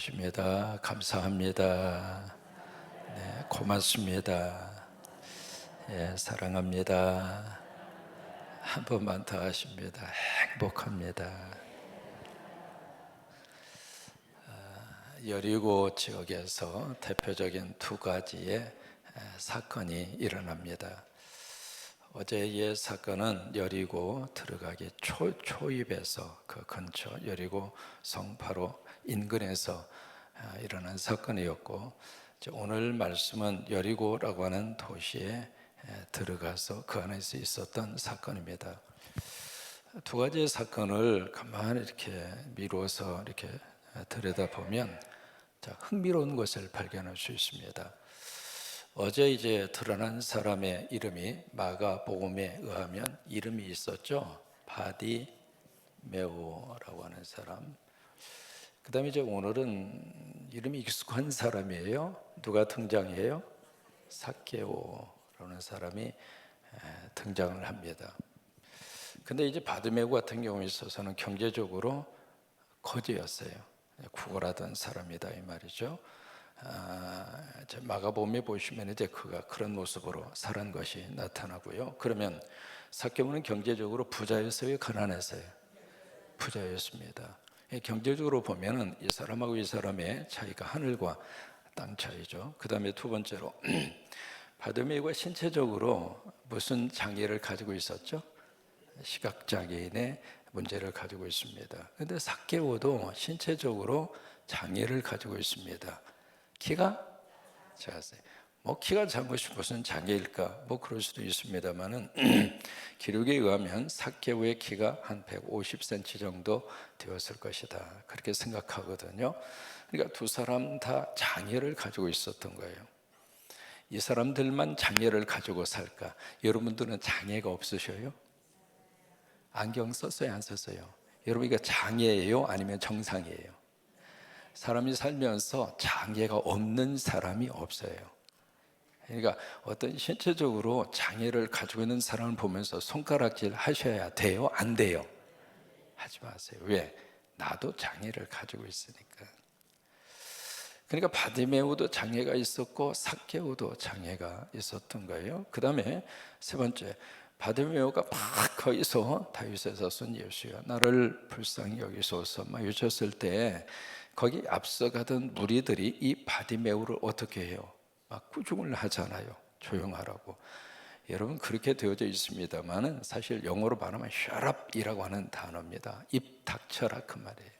서로 축복하십니다. 감사합니다. 네, 고맙습니다. 예, 사랑합니다. 한 번만 더 하십니다. 행복합니다. 아, 여리고 지역에서 대표적인 두 가지의 에, 사건이 일어납니다. 어제의 사건은 여리고 들어가기 초, 초입에서 그 근처 여리고 성 바로 인근에서 아, 일어난 사건이었고 오늘 말씀은 여리고라고 하는 도시에 에, 들어가서 그 안에서 있었던 사건입니다. 두 가지의 사건을 가만히 이렇게 미루어서 이렇게 들여다보면 자, 흥미로운 것을 발견할 수 있습니다. 어제 이제 드러난 사람의 이름이 마가복음에 의하면 이름이 있었죠. 바디 메오라고 하는 사람. 그다음에 이제 오늘은 이름이 익숙한 사람이에요. 누가 등장해요? 사케오라는 사람이 에, 등장을 합니다. 근데 이제 바드메고 같은 경우에 있어서는 경제적으로 거지였어요. 구걸하던 사람이다 이 말이죠. 아, 마가복음에 보시면 이제 그가 그런 모습으로 살은 것이 나타나고요. 그러면 사케오는 경제적으로 부자였어요, 가난했어요? 부자였습니다. 예, 경제적으로 보면은 이 사람하고 이 사람의 차이가 하늘과 땅 차이죠. 그 다음에 두 번째로 바드메이가 신체적으로 무슨 장애를 가지고 있었죠? 시각 장애인의 문제를 가지고 있습니다. 근데 사케오도 신체적으로 장애를 가지고 있습니다. 키가 작았어요. 뭐 키가 것이 무슨 장애일까? 뭐 그럴 수도 있습니다만은 기록에 의하면 사케오의 키가 한 150cm 정도 되었을 것이다. 그렇게 생각하거든요. 그러니까 두 사람 다 장애를 가지고 있었던 거예요. 이 사람들만 장애를 가지고 살까? 여러분들은 장애가 없으셔요? 안경 썼어요, 안 썼어요? 여러분 이거 장애예요, 아니면 정상이에요? 사람이 살면서 장애가 없는 사람이 없어요. 그러니까 어떤 신체적으로 장애를 가지고 있는 사람을 보면서 손가락질 하셔야 돼요? 안 돼요? 하지 마세요. 왜? 나도 장애를 가지고 있으니까. 그러니까 바디메우도 장애가 있었고 사케우도 장애가 있었던 거예요. 그 다음에 세 번째 바디메우가 막 거기서 다윗에서 쓴 예수여 나를 불쌍히 여기소서 막 외쳤을 때 거기 앞서가던 무리들이 이 바디메우를 어떻게 해요? 막 꾸중을 하잖아요. 조용하라고. 여러분 그렇게 되어져 있습니다만은 사실 영어로 말하면 up이라고 하는 단어입니다. 입 닥쳐라 그 말이에요.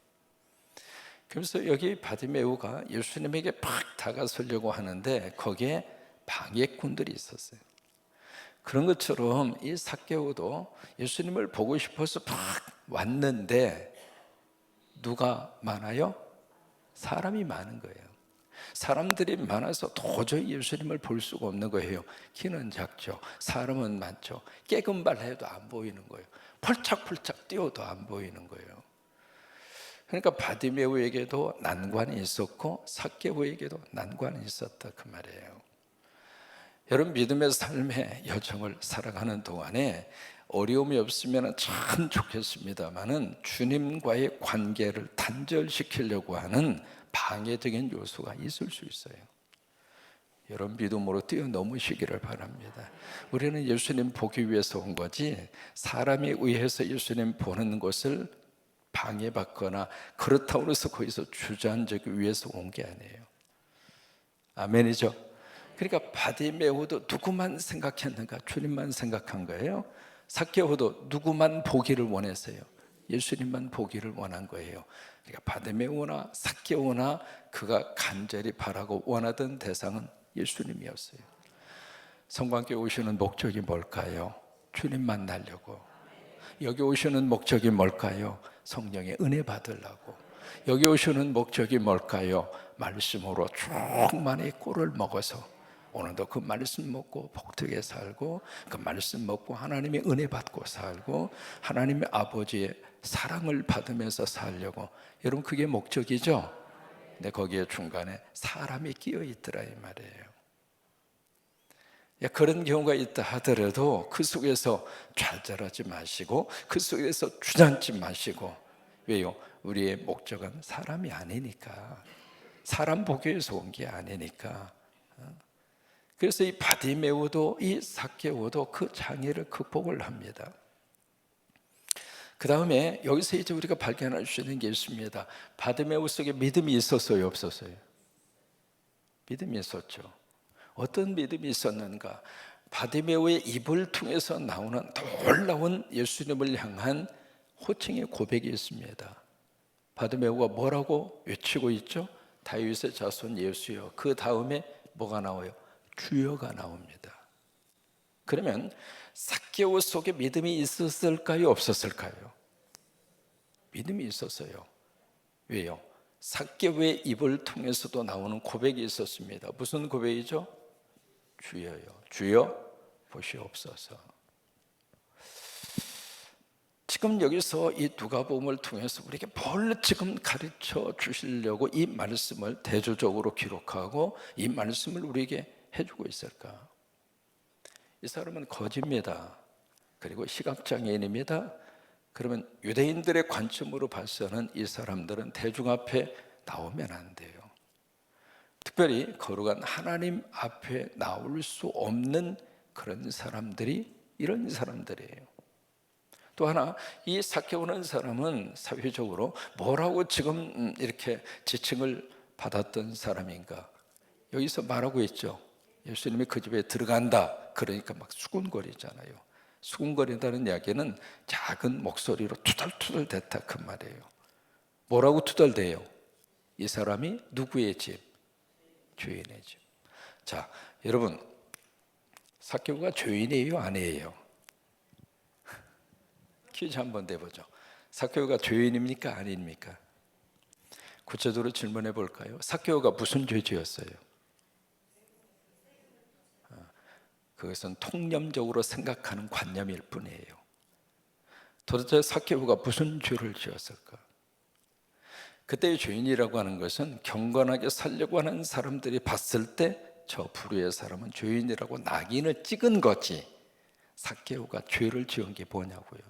그래서 여기 바디메우가 예수님에게 팍 다가서려고 하는데 거기에 방해꾼들이 있었어요. 그런 것처럼 이 사케오도 예수님을 보고 싶어서 팍 왔는데 누가 많아요? 사람이 많은 거예요. 사람들이 많아서 도저히 예수님을 볼 수가 없는 거예요. 키는 작죠. 사람은 많죠. 깨금발 해도 안 보이는 거예요. 펄짝펄짝 뛰어도 안 보이는 거예요. 그러니까 바디메우에게도 난관이 있었고 사케오에게도 난관이 있었다 그 말이에요. 여러분 믿음의 삶의 여정을 살아가는 동안에 어려움이 없으면 참 좋겠습니다만은 주님과의 관계를 단절시키려고 하는 방해적인 요소가 있을 수 있어요. 여러분 믿음으로 뛰어넘으시기를 바랍니다. 우리는 예수님 보기 위해서 온 거지 사람에 의해서 예수님 보는 것을 방해받거나 그렇다고 해서 거기서 주저앉기 위해서 온 게 아니에요. 아멘이죠. 그러니까 바디메오도 누구만 생각했는가? 주님만 생각한 거예요. 사케오도 누구만 보기를 원했어요. 예수님만 보기를 원한 거예요. 그러니까 바디메오나 사케오나 그가 간절히 바라고 원하던 대상은 예수님이었어요. 성관께 오시는 목적이 뭘까요? 주님 만나려고. 여기 오시는 목적이 뭘까요? 성령의 은혜 받으려고. 여기 오시는 목적이 뭘까요? 말씀으로 충만히 꿀을 먹어서 오늘도 그 말씀 먹고 복되게 살고 그 말씀 먹고 하나님의 은혜 받고 살고 하나님의 아버지의 사랑을 받으면서 살려고 여러분 그게 목적이죠. 근데 거기에 중간에 사람이 끼어 있더라 이 말이에요. 그런 경우가 있다 하더라도 그 속에서 좌절하지 마시고 그 속에서 주저앉지 마시고 왜요? 우리의 목적은 사람이 아니니까 사람 보기 위해서 온 게 아니니까 어? 그래서 이 바디메오도 이 사케오도 그 장애를 극복을 합니다. 그 다음에 여기서 이제 우리가 발견할 수 있는 게 있습니다. 바디메오 속에 믿음이 있었어요, 없었어요? 믿음이 있었죠. 어떤 믿음이 있었는가? 바디메오의 입을 통해서 나오는 놀라운 예수님을 향한 호칭의 고백이 있습니다. 바디메오가 뭐라고 외치고 있죠? 다윗의 자손 예수여. 그 다음에 뭐가 나와요? 주여가 나옵니다. 그러면 사케오 속에 믿음이 있었을까요? 없었을까요? 믿음이 있었어요. 왜요? 사케오의 입을 통해서도 나오는 고백이 있었습니다. 무슨 고백이죠? 주여요. 주여 보시옵소서. 지금 여기서 이 누가복음을 통해서 우리에게 뭘 지금 가르쳐 주시려고 이 말씀을 대조적으로 기록하고 이 말씀을 우리에게 해주고 있을까? 이 사람은 거짓입니다. 그리고 시각장애인입니다. 그러면 유대인들의 관점으로 봐서는 이 사람들은 대중 앞에 나오면 안 돼요. 특별히 거룩한 하나님 앞에 나올 수 없는 그런 사람들이 이런 사람들이에요. 또 하나 이 사케오는 사람은 사회적으로 뭐라고 지금 이렇게 지칭을 받았던 사람인가? 여기서 말하고 있죠. 예수님이 그 집에 들어간다. 그러니까 막 수군거리잖아요. 수군거린다는 이야기는 작은 목소리로 투덜투덜 대다 그 말이에요. 뭐라고 투덜대요? 이 사람이 누구의 집? 죄인의 집. 자, 여러분 사케오가 죄인이에요, 아니에요? 퀴즈 한번 내보죠. 사케오가 죄인입니까, 아닙니까? 구체적으로 질문해 볼까요? 사케오가 무슨 죄 지었어요? 어, 그것은 통념적으로 생각하는 관념일 뿐이에요. 도대체 사케오가 무슨 죄를 지었을까? 그때의 죄인이라고 하는 것은 경건하게 살려고 하는 사람들이 봤을 때 저 불의의 사람은 죄인이라고 낙인을 찍은 거지. 사케오가 죄를 지은 게 뭐냐고요.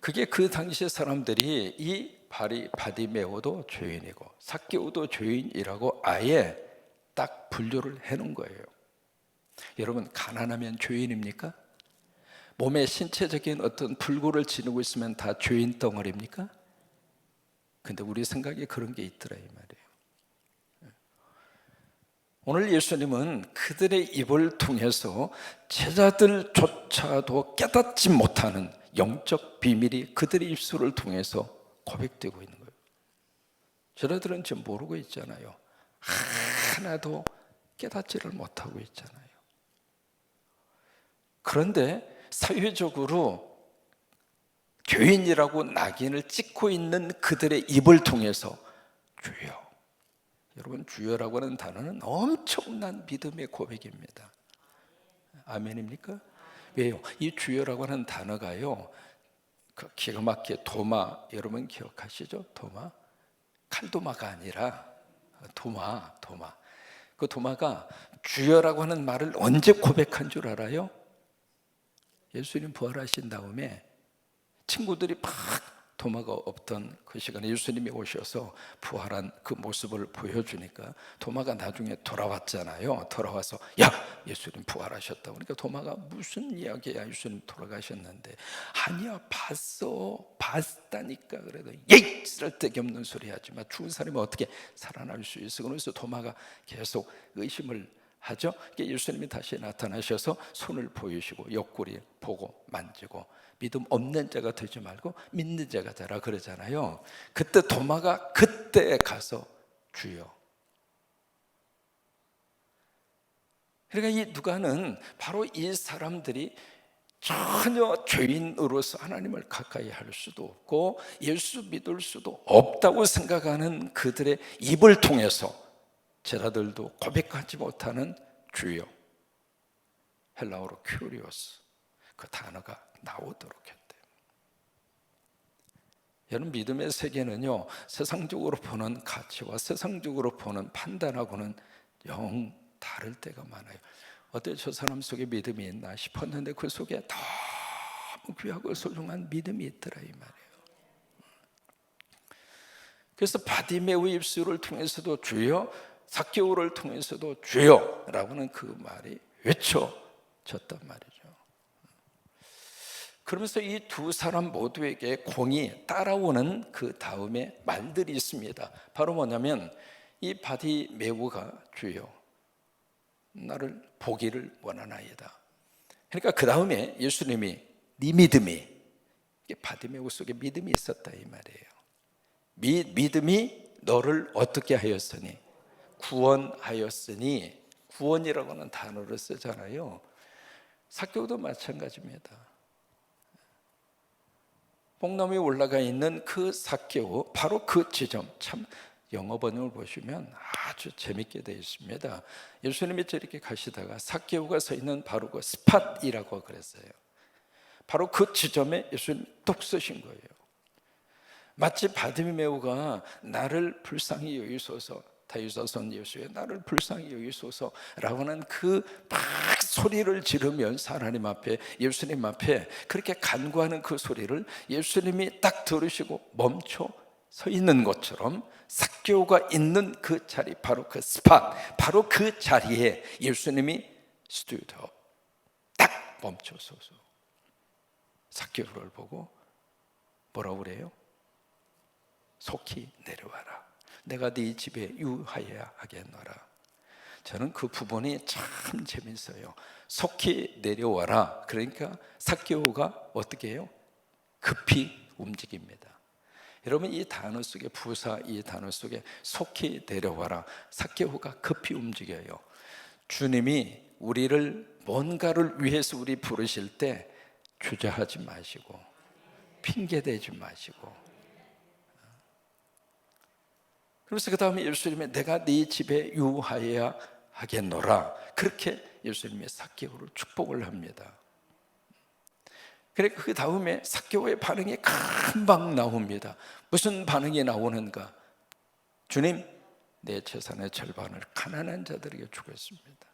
그게 그 당시의 사람들이 이 바리 바디메오도 죄인이고 사케오도 죄인이라고 아예 딱 분류를 해놓은 거예요. 여러분 가난하면 죄인입니까? 몸에 신체적인 어떤 불구를 지니고 있으면 다 죄인 덩어리입니까? 근데 우리 생각에 그런 게 있더라 이 말이에요. 오늘 예수님은 그들의 입을 통해서 제자들조차도 깨닫지 못하는 영적 비밀이 그들의 입술을 통해서 고백되고 있는 거예요. 저들은 지금 모르고 있잖아요. 하나도 깨닫지를 못하고 있잖아요. 그런데 사회적으로 교인이라고 낙인을 찍고 있는 그들의 입을 통해서 주여. 여러분, 주여라고 하는 단어는 엄청난 믿음의 고백입니다. 아멘입니까? 왜요? 이 주여라고 하는 단어가요, 그 기가 막히게 도마, 여러분 기억하시죠? 도마? 칼도마가 아니라 도마, 도마. 그 도마가 주여라고 하는 말을 언제 고백한 줄 알아요? 예수님 부활하신 다음에 친구들이 막 도마가 없던 그 시간에 예수님이 오셔서 부활한 그 모습을 보여주니까 도마가 나중에 돌아왔잖아요. 돌아와서 야 예수님 부활하셨다. 그러니까 도마가 무슨 이야기야 예수님 돌아가셨는데 아니야 봤어 봤다니까 그래도 예이 쓸데기 없는 소리 하지만 죽은 사람이 어떻게 살아날 수 있어? 그래서 도마가 계속 의심을 하죠. 예수님이 다시 나타나셔서 손을 보이시고 옆구리 보고 만지고 믿음 없는 자가 되지 말고 믿는 자가 되라 그러잖아요. 그때 도마가 그때 가서 주여. 그러니까 이 누가는 바로 이 사람들이 전혀 죄인으로서 하나님을 가까이 할 수도 없고 예수 믿을 수도 없다고 생각하는 그들의 입을 통해서 제자들도 고백하지 못하는 주여 헬라어로 큐리오스 그 단어가 나오도록 했대요. 여러분 믿음의 세계는요 세상적으로 보는 가치와 세상적으로 보는 판단하고는 영 다를 때가 많아요. 어때 저 사람 속에 믿음이 있나 싶었는데 그 속에 너무 귀하고 소중한 믿음이 있더라 이 말이에요. 그래서 바디메우 입술을 통해서도 주여, 사개오를 통해서도 주여라고는 그 말이 외쳐졌단 말이죠. 그러면서 이 두 사람 모두에게 공이 따라오는 그 다음에 말들이 있습니다. 바로 뭐냐면 이 바디 메우가 주여 나를 보기를 원하나이다. 그러니까 그 다음에 예수님이 네 믿음이 이게 바디 메우 속에 믿음이 있었다 이 말이에요. 미, 믿음이 너를 어떻게 하였으니 구원하였으니 구원이라고는 단어를 쓰잖아요. 사교도 마찬가지입니다. 뽕나무에 올라가 있는 그 사개오 바로 그 지점 참 영어 번역을 보시면 아주 재밌게 되어 있습니다. 예수님이 저렇게 가시다가 사개오가 서 있는 바로 그 스팟이라고 그랬어요. 바로 그 지점에 예수님 똑 쓰신 거예요. 마치 바디메우가 나를 불쌍히 여기소서 다유사선 예수의 나를 불쌍히 여기소서라고 하는 그막 소리를 지르면서 하나님 앞에 예수님 앞에 그렇게 간구하는 그 소리를 예수님이 딱 들으시고 멈춰 서 있는 것처럼 삭교가 있는 그 자리 바로 그 스팟 바로 그 자리에 예수님이 스튜디오 딱 멈춰서서 삭교를 보고 뭐라고 그래요? 속히 내려와라. 내가 네 집에 유하여야 하겠노라. 저는 그 부분이 참 재밌어요. 속히 내려와라. 그러니까 사개오가 어떻게 해요? 급히 움직입니다. 여러분 이 단어 속에 부사 이 단어 속에 속히 내려와라. 사개오가 급히 움직여요. 주님이 우리를 뭔가를 위해서 우리 부르실 때 주저하지 마시고 핑계 대지 마시고 그래서 그 다음에 예수님이 내가 네 집에 유하여야 하겠노라. 그렇게 예수님의 사개오를 축복을 합니다. 그래 그 다음에 사개오의 반응이 금방 나옵니다. 무슨 반응이 나오는가? 주님 내 재산의 절반을 가난한 자들에게 주겠습니다.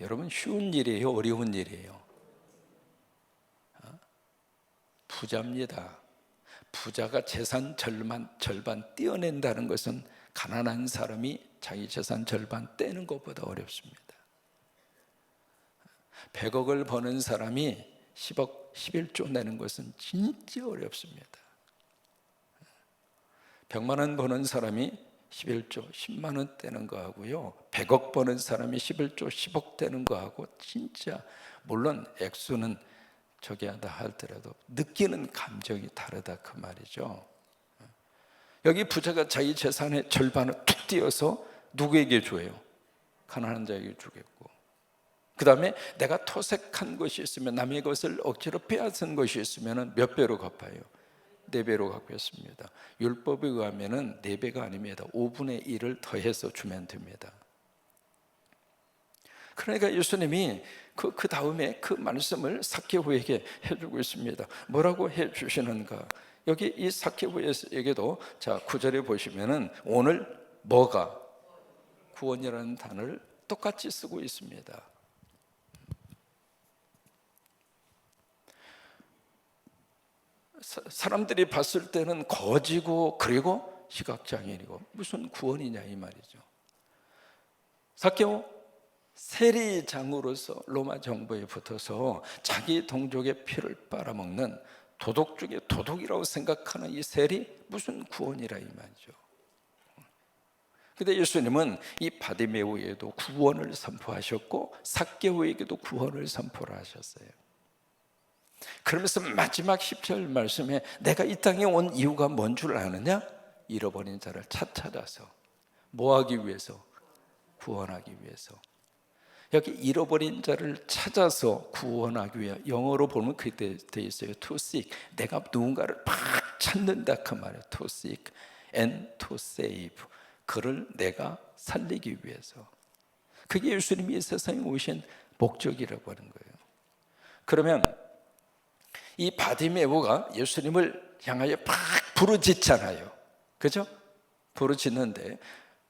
여러분 쉬운 일이에요? 어려운 일이에요? 어? 부자입니다. 부자가 재산 절반, 절반 떼어낸다는 것은 가난한 사람이 자기 재산 절반 떼는 것보다 어렵습니다. 100억을 버는 사람이 10억, 11조 내는 것은 진짜 어렵습니다. 100만 원 버는 사람이 11조, 10만 원 떼는 거하고요. 100억 버는 사람이 11조, 10억 떼는 거하고 진짜 물론 액수는 저기 하다 할더라도 느끼는 감정이 다르다 그 말이죠. 여기 부자가 자기 재산의 절반을 툭 띄어서 누구에게 줘요? 가난한 자에게 주겠고. 그 다음에 내가 토색한 것이 있으면 남의 것을 억지로 빼앗은 것이 있으면 몇 배로 갚아요? 네 배로 갚겠습니다. 율법에 의하면 네 배가 아닙니다. 5분의 1을 더해서 주면 됩니다. 그러니까 예수님이 그, 그 다음에 그 말씀을 사케후에게 해주고 있습니다. 뭐라고 해주시는가? 여기 이 사케후에게도 자, 구절에 보시면은 오늘 뭐가 구원이라는 단어를 똑같이 쓰고 있습니다. 사람들이 봤을 때는 거지고 그리고 시각장애인이고 무슨 구원이냐 이 말이죠. 사케오 세리장으로서 로마 정부에 붙어서 자기 동족의 피를 빨아먹는 도덕 중에 도덕이라고 생각하는 이 세리 무슨 구원이라 이 말이죠. 근데 예수님은 이 바디메오에도 구원을 선포하셨고 삭개오에게도 구원을 선포를 하셨어요. 그러면서 마지막 10절 말씀에 내가 이 땅에 온 이유가 뭔 줄 아느냐? 잃어버린 자를 찾아서 뭐 하기 위해서? 구원하기 위해서. 여기 잃어버린 자를 찾아서 구원하기 위해 영어로 보면 그렇게 돼 있어요. To seek. 내가 누군가를 막 찾는다 그 말이에요. To seek and to save. 그를 내가 살리기 위해서. 그게 예수님이 세상에 오신 목적이라고 하는 거예요. 그러면 이 바디메오가 예수님을 향하여 팍 부르짖잖아요. 그죠? 부르짖는데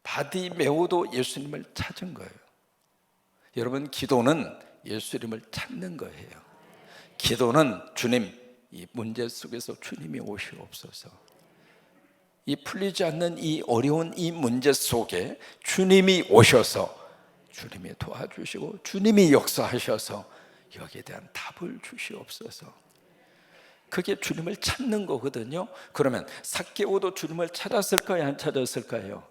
바디메오도 예수님을 찾은 거예요. 여러분 기도는 예수님을 찾는 거예요. 기도는 주님 이 문제 속에서 주님이 오시옵소서. 이 풀리지 않는 이 어려운 이 문제 속에 주님이 오셔서 주님이 도와주시고 주님이 역사하셔서 여기에 대한 답을 주시옵소서. 그게 주님을 찾는 거거든요. 그러면 사케오도 주님을 찾았을까요? 안 찾았을까요?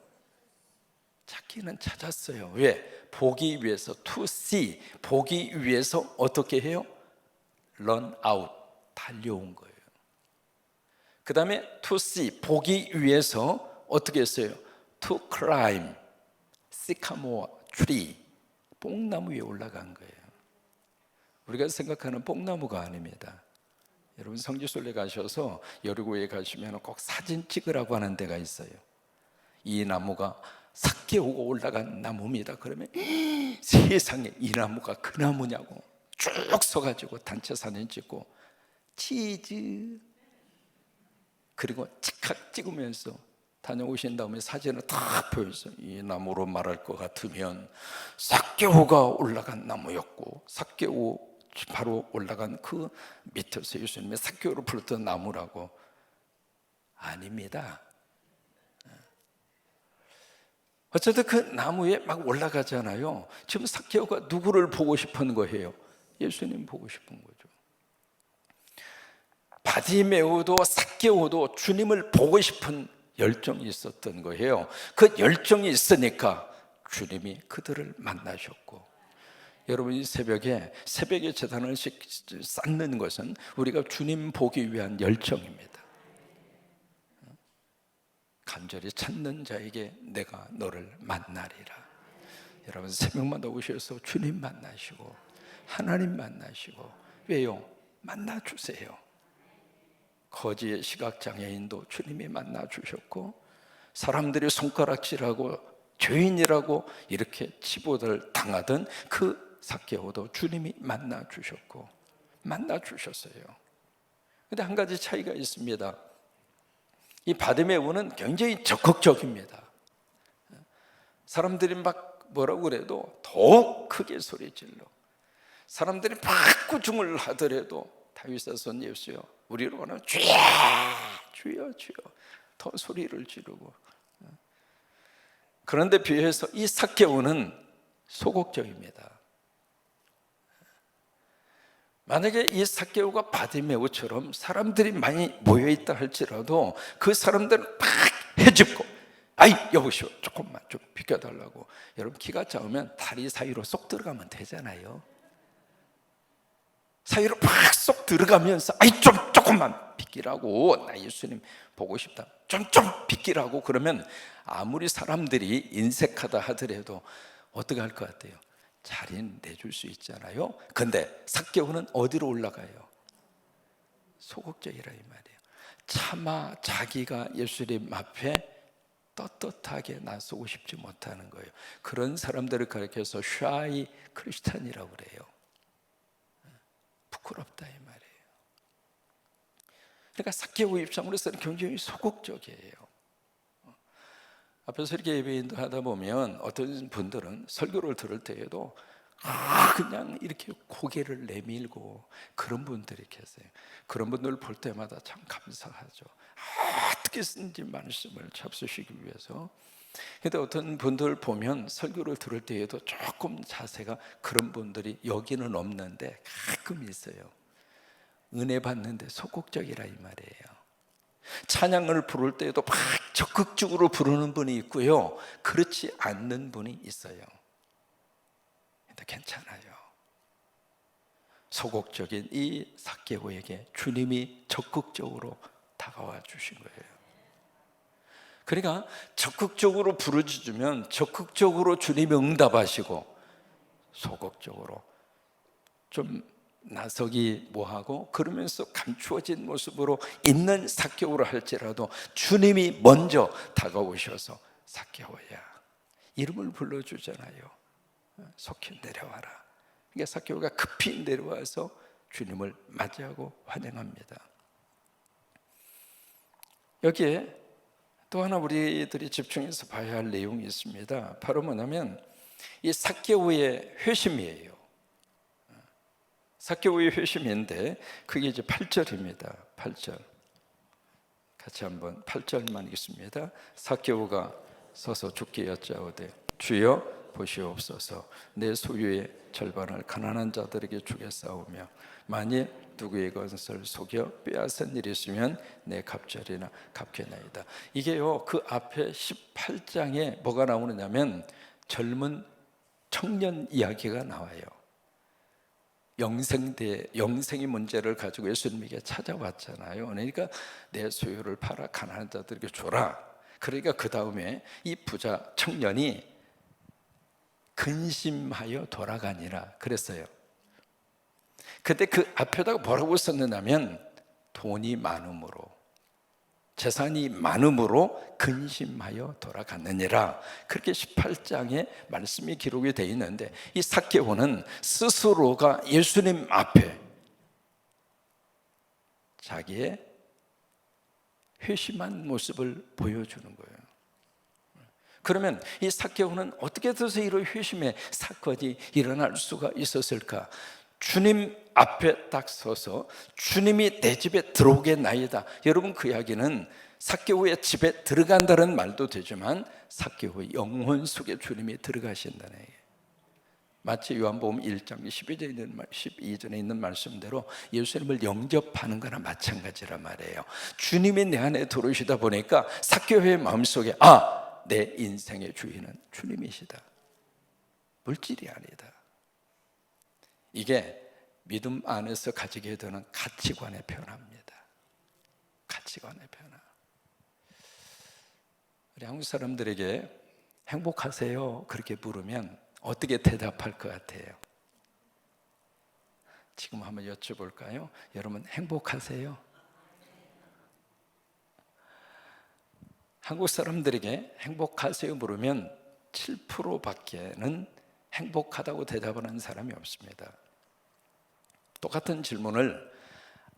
찾기는 찾았어요. 왜? 보기 위해서 to see 보기 위해서 어떻게 해요? run out 달려온 거예요. 그 다음에 to see 보기 위해서 어떻게 했어요? to climb sycamore tree 뽕나무 위에 올라간 거예요. 우리가 생각하는 뽕나무가 아닙니다. 여러분 성지순례 가셔서 여리고에 가시면 꼭 사진 찍으라고 하는 데가 있어요. 이 나무가 삭개오고 올라간 나무입니다. 그러면 세상에 이 나무가 그 나무냐고 쭉 서가지고 단체 사진 찍고 치즈 그리고 찍각 찍으면서 다녀오신 다음에 사진을 다 보여서 이 나무로 말할 것 같으면 삭개오가 올라간 나무였고 삭개오 바로 올라간 그 밑에서 예수님의 삭개오를 불렀던 나무라고 아닙니다. 어쨌든 그 나무에 막 올라가잖아요. 지금 삭개오가 누구를 보고 싶은 거예요? 예수님 보고 싶은 거죠. 바디메오도 삭개오도 주님을 보고 싶은 열정이 있었던 거예요. 그 열정이 있으니까 주님이 그들을 만나셨고 여러분 이 새벽에 새벽에 재단을 쌓는 것은 우리가 주님 보기 위한 열정입니다. 간절히 찾는 자에게 내가 너를 만나리라. 여러분 새벽마다 오셔서 주님 만나시고 하나님 만나시고 왜요? 만나 주세요. 거지의 시각 장애인도 주님이 만나 주셨고 사람들이 손가락질하고 죄인이라고 이렇게 치보들 당하던 그 사케오도 주님이 만나 주셨고 만나 주셨어요. 근데 한 가지 차이가 있습니다. 이 바디메우는 굉장히 적극적입니다. 사람들이 막 뭐라고 그래도 더욱 크게 소리 질러. 사람들이 박구중을 하더라도 다윗의 손 예수여 우리로는 주여 주여 주여 더 소리를 지르고 그런데 비해서 이 사케오는 소극적입니다. 만약에 이 사케오가 바디메오처럼 사람들이 많이 모여 있다 할지라도 그 사람들은 막 해집고 아이 여보시오 조금만 좀 비켜달라고 여러분 키가 작으면 다리 사이로 쏙 들어가면 되잖아요. 사이로 팍 쏙 들어가면서 아이 좀 조금만 비키라고 나 예수님 보고 싶다 좀 좀 비키라고 그러면 아무리 사람들이 인색하다 하더라도 어떻게 할 것 같아요? 자리는 내줄 수 있잖아요. 근데 삭개오는 어디로 올라가요? 소극적이라 이 말이에요. 차마 자기가 예수님 앞에 떳떳하게 나서고 싶지 못하는 거예요. 그런 사람들을 가리켜서 샤이 크리스찬이라고 그래요. 부끄럽다 이 말이에요. 그러니까 삭개오 입장으로서는 굉장히 소극적이에요. 앞에서 이렇게 예배 인도 하다 보면 어떤 분들은 설교를 들을 때에도 아, 그냥 이렇게 고개를 내밀고 그런 분들이 계세요. 그런 분들을 볼 때마다 참 감사하죠. 아, 어떻게 쓴지 말씀을 잡수시기 위해서. 근데 어떤 분들 보면 설교를 들을 때에도 조금 자세가 그런 분들이 여기는 없는데 가끔 있어요. 은혜 받는데 소극적이라 이 말이에요. 찬양을 부를 때에도 막 적극적으로 부르는 분이 있고요. 그렇지 않는 분이 있어요. 근데 괜찮아요. 소극적인 이 사케오에게 주님이 적극적으로 다가와 주신 거예요. 그러니까 적극적으로 부르짖으면 적극적으로 주님이 응답하시고 소극적으로 좀 나서기 뭐하고 그러면서 감추어진 모습으로 있는 사개오를 할지라도 주님이 먼저 다가오셔서 사개오야. 이름을 불러주잖아요. 속히 내려와라. 그러니까 사개오가 급히 내려와서 주님을 맞이하고 환영합니다. 여기에 또 하나 우리들이 집중해서 봐야 할 내용이 있습니다. 바로 뭐냐면 이 사개오의 회심이에요 사케오의 회심인데 그게 이제 8절입니다. 8절. 같이 한번 8절만 읽습니다. 사케오가 서서 죽게 여짜오되 주여 보시옵소서 내 소유의 절반을 가난한 자들에게 주겠사오며 만일 누구의 것을 속여 빼앗은 일이 있으면 내 갑절이나 갚겠나이다. 이게요 그 앞에 18장에 뭐가 나오느냐면 젊은 청년 이야기가 나와요. 영생대 영생의 문제를 가지고 예수님에게 찾아왔잖아요. 그러니까 내 소유를 팔아 가난한 자들에게 줘라. 그러니까 그 다음에 이 부자 청년이 근심하여 돌아가니라 그랬어요. 근데 그 앞에다가 뭐라고 썼느냐면 돈이 많음으로 재산이 많음으로 근심하여 돌아갔느니라 그렇게 18장에 말씀이 기록이 되어 있는데 이 사케오는 스스로가 예수님 앞에 자기의 회심한 모습을 보여주는 거예요. 그러면 이 사케오는 어떻게 돼서 이런 회심의 사건이 일어날 수가 있었을까? 주님 앞에 딱 서서 주님이 내 집에 들어오겠나이다. 여러분 그 이야기는 사케오의 집에 들어간다는 말도 되지만 사케오의 영혼 속에 주님이 들어가신다는 얘기예요. 마치 요한복음 1장 12절에 있는, 12절에 있는 말씀대로 예수님을 영접하는 거나 마찬가지란 말이에요. 주님이 내 안에 들어오시다 보니까 사케오의 마음속에 아, 내 인생의 주인은 주님이시다. 물질이 아니다. 이게 믿음 안에서 가지게 되는 가치관의 변화입니다. 가치관의 변화. 우리 한국 사람들에게 행복하세요? 그렇게 물으면 어떻게 대답할 것 같아요? 지금 한번 여쭤볼까요? 여러분 행복하세요? 한국 사람들에게 행복하세요 물으면 7%밖에는 행복하다고 대답하는 사람이 없습니다. 똑같은 질문을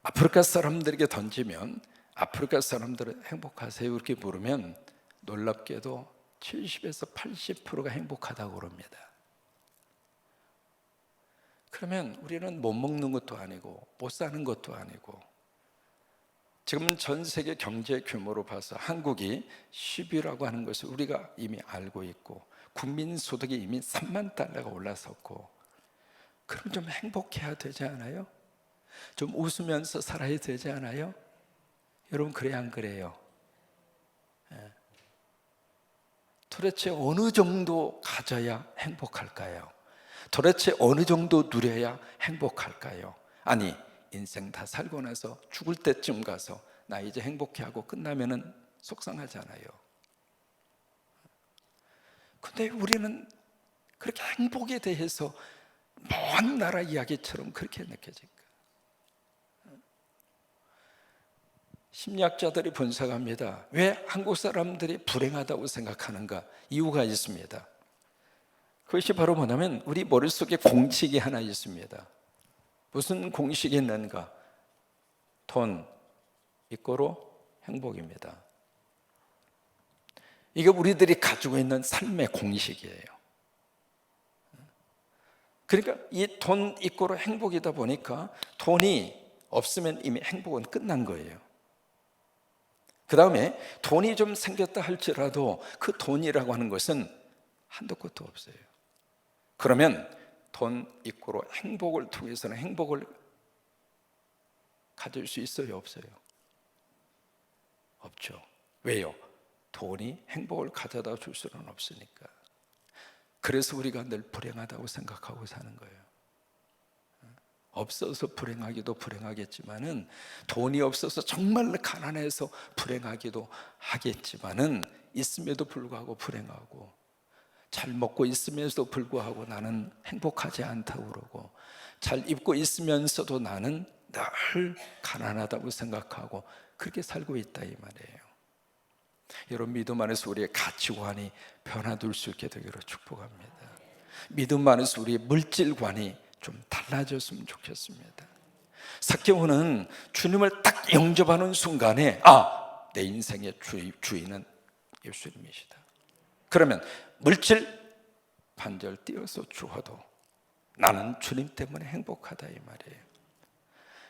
아프리카 사람들에게 던지면 아프리카 사람들은 행복하세요 이렇게 물으면 놀랍게도 70에서 80%가 행복하다고 그럽니다. 그러면 우리는 못 먹는 것도 아니고 못 사는 것도 아니고 지금은 전 세계 경제 규모로 봐서 한국이 10위라고 하는 것을 우리가 이미 알고 있고 국민 소득이 이미 3만 달러가 올라섰고 그럼 좀 행복해야 되지 않아요? 좀 웃으면서 살아야 되지 않아요? 여러분 그래 안 그래요? 예. 도대체 어느 정도 가져야 행복할까요? 도대체 어느 정도 누려야 행복할까요? 아니 인생 다 살고 나서 죽을 때쯤 가서 나 이제 행복해 하고 끝나면은 속상하잖아요. 근데 우리는 그렇게 행복에 대해서 먼 나라 이야기처럼 그렇게 느껴질까? 심리학자들이 분석합니다. 왜 한국 사람들이 불행하다고 생각하는가? 이유가 있습니다. 그것이 바로 뭐냐면 우리 머릿속에 공식이 하나 있습니다. 무슨 공식이 있는가? 돈, 이꼬로 행복입니다. 이게 우리들이 가지고 있는 삶의 공식이에요. 그러니까 이돈 이꼬로 행복이다 보니까 돈이 없으면 이미 행복은 끝난 거예요. 그 다음에 돈이 좀 생겼다 할지라도 그 돈이라고 하는 것은 한도 끝도 없어요. 그러면 돈 이꼬로 행복을 통해서는 행복을 가질 수 있어요, 없어요? 없죠. 왜요? 돈이 행복을 가져다 줄 수는 없으니까. 그래서 우리가 늘 불행하다고 생각하고 사는 거예요. 없어서 불행하기도 불행하겠지만은 돈이 없어서 정말로 가난해서 불행하기도 하겠지만은 있음에도 불구하고 불행하고 잘 먹고 있으면서도 불구하고 나는 행복하지 않다고 그러고 잘 입고 있으면서도 나는 늘 가난하다고 생각하고 그렇게 살고 있다 이 말이에요. 여러분 믿음 안에서 우리의 가치관이 변화될 수 있게 되기를 축복합니다. 믿음 안에서 우리의 물질관이 좀 달라졌으면 좋겠습니다. 사케오는 주님을 딱 영접하는 순간에 아, 내 인생의 주 인은 예수님이시다. 그러면 물질 반절 띄어서 주어도 나는 주님 때문에 행복하다 이 말이에요.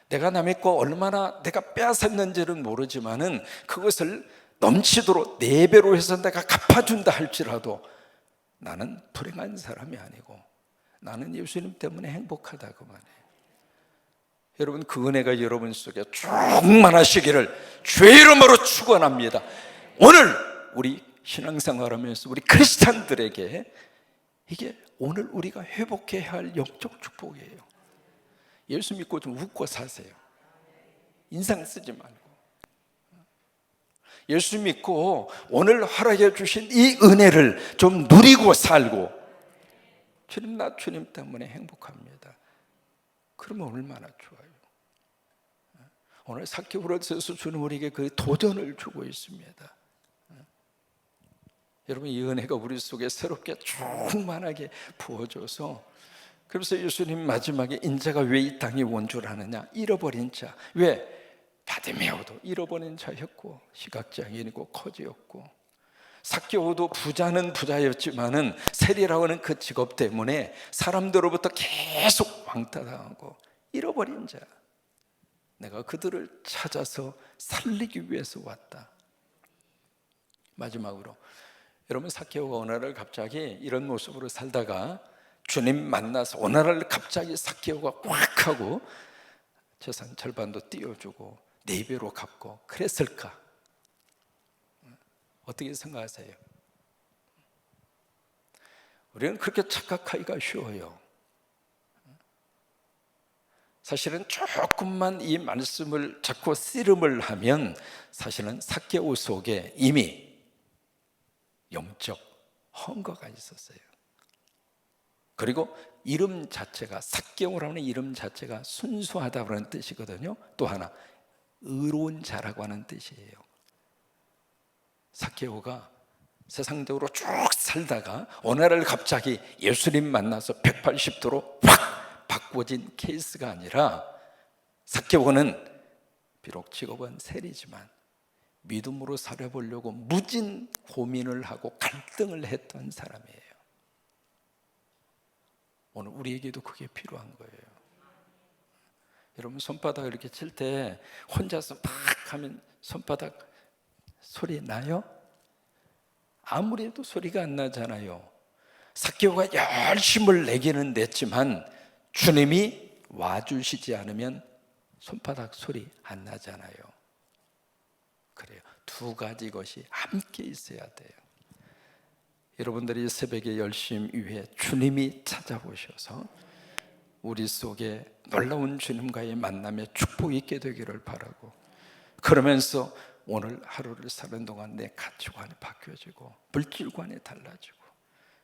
내가 남의 거 얼마나 내가 빼앗았는지는 모르지만은 그것을 넘치도록 네 배로 해서 내가 갚아준다 할지라도 나는 불행한 사람이 아니고 나는 예수님 때문에 행복하다고 말해. 여러분 그 은혜가 여러분 속에 충만하시기를 주의 이름으로 축원합니다. 오늘 우리 신앙생활하면서 우리 크리스찬들에게 이게 오늘 우리가 회복해야 할 영적 축복이에요. 예수 믿고 좀 웃고 사세요. 인상 쓰지 말고. 예수 믿고 오늘 허락해 주신 이 은혜를 좀 누리고 살고 주님 나 주님 때문에 행복합니다. 그러면 얼마나 좋아요. 오늘 사케브로스에서 주는 우리에게 그 도전을 주고 있습니다. 여러분 이 은혜가 우리 속에 새롭게 충만하게 부어져서 그래서 예수님 마지막에 인자가 왜 이 땅에 원주하느냐 잃어버린 자 왜 바디메오도 잃어버린 자였고 시각장애인이고 거지였고 사케오도 부자는 부자였지만은 세리라고 하는 그 직업 때문에 사람들로부터 계속 왕따당하고 잃어버린 자. 내가 그들을 찾아서 살리기 위해서 왔다. 마지막으로 여러분 사케오가 오늘을 갑자기 이런 모습으로 살다가 주님 만나서 오늘을 갑자기 사케오가 꽉 하고 재산 절반도 띄워주고 네 배로 갚고 그랬을까? 어떻게 생각하세요? 우리는 그렇게 착각하기가 쉬워요. 사실은 조금만 이 말씀을 자꾸 씨름을 하면 사실은 사케오 속에 이미 영적 헝거가 있었어요. 그리고 이름 자체가 사개오라는 이름 자체가 순수하다는 뜻이거든요. 또 하나 의로운 자라고 하는 뜻이에요. 사케오가 세상적으로 쭉 살다가 어느 날 갑자기 예수님 만나서 180도로 확 바꿔진 케이스가 아니라 사케오는 비록 직업은 세리지만 믿음으로 살아보려고 무진 고민을 하고 갈등을 했던 사람이에요. 오늘 우리에게도 그게 필요한 거예요. 여러분 손바닥 이렇게 칠 때 혼자서 팍 하면 손바닥 소리 나요? 아무리 해도 소리가 안 나잖아요. 사케오가 열심을 내기는 냈지만 주님이 와주시지 않으면 손바닥 소리 안 나잖아요. 그래요. 두 가지 것이 함께 있어야 돼요. 여러분들이 새벽에 열심 위해 주님이 찾아오셔서 우리 속에 놀라운 주님과의 만남에 축복이 있게 되기를 바라고 그러면서 오늘 하루를 사는 동안 내 가치관이 바뀌어지고 물질관이 달라지고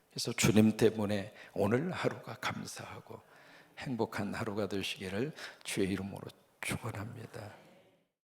그래서 주님 때문에 오늘 하루가 감사하고 행복한 하루가 되시기를 주의 이름으로 축원합니다.